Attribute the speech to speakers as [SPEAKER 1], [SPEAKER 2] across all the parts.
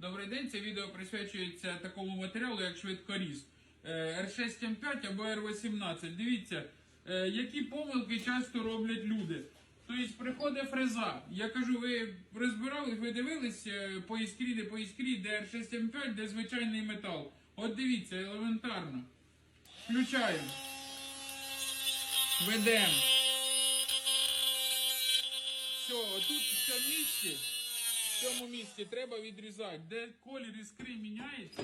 [SPEAKER 1] Добрий день, це відео присвячується такому матеріалу, як швидкоріз. Е, R6M5 або R18. Дивіться, е, які помилки часто роблять люди. Тобто приходить фреза. Я кажу, ви розбирали, ви дивились е, по іскрі, де по іскрі, де R6M5, де звичайний метал. От дивіться, елементарно. Включаємо. Ведемо. Все, отут в цьому місці, в цьому місці треба відрізати. Де колір іскри міняється,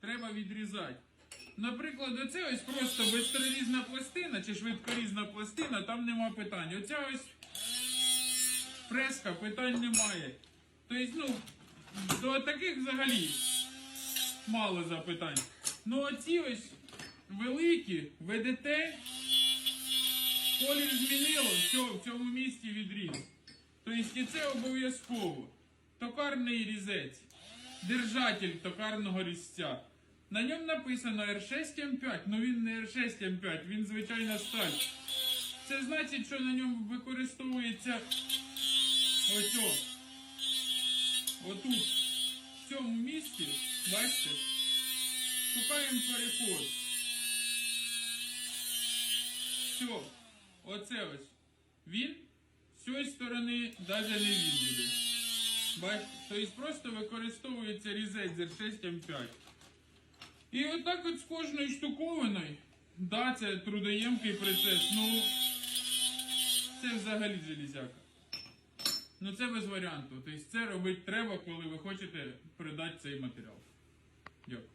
[SPEAKER 1] треба відрізати. Наприклад, оце ось просто безстрорізна пластина чи швидкорізна пластина, там нема питань. Оця ось фреска, питань немає. Тобто, ну, до таких взагалі мало запитань. Ну оці ось великі ВДТ, колір змінило, все, в цьому місці відріз. Тобто і це обов'язково. Токарний різець, держатель токарного різця. На ньому написано R6M5, ну він не R6M5, він звичайна сталь. Це значить, що на ньому використовується ось. Отут, в цьому місці, бачите, шукаємо переход. Все, оце ось. Він з цієї сторони навіть не він буде. Бачите? Тобто просто використовується різець з 6 М5. І отак от з кожною штуковиною, да, це трудоємкий процес, ну це взагалі железяка. Ну це без варіанту. Тобто це робити треба, коли ви хочете продати цей матеріал. Дякую.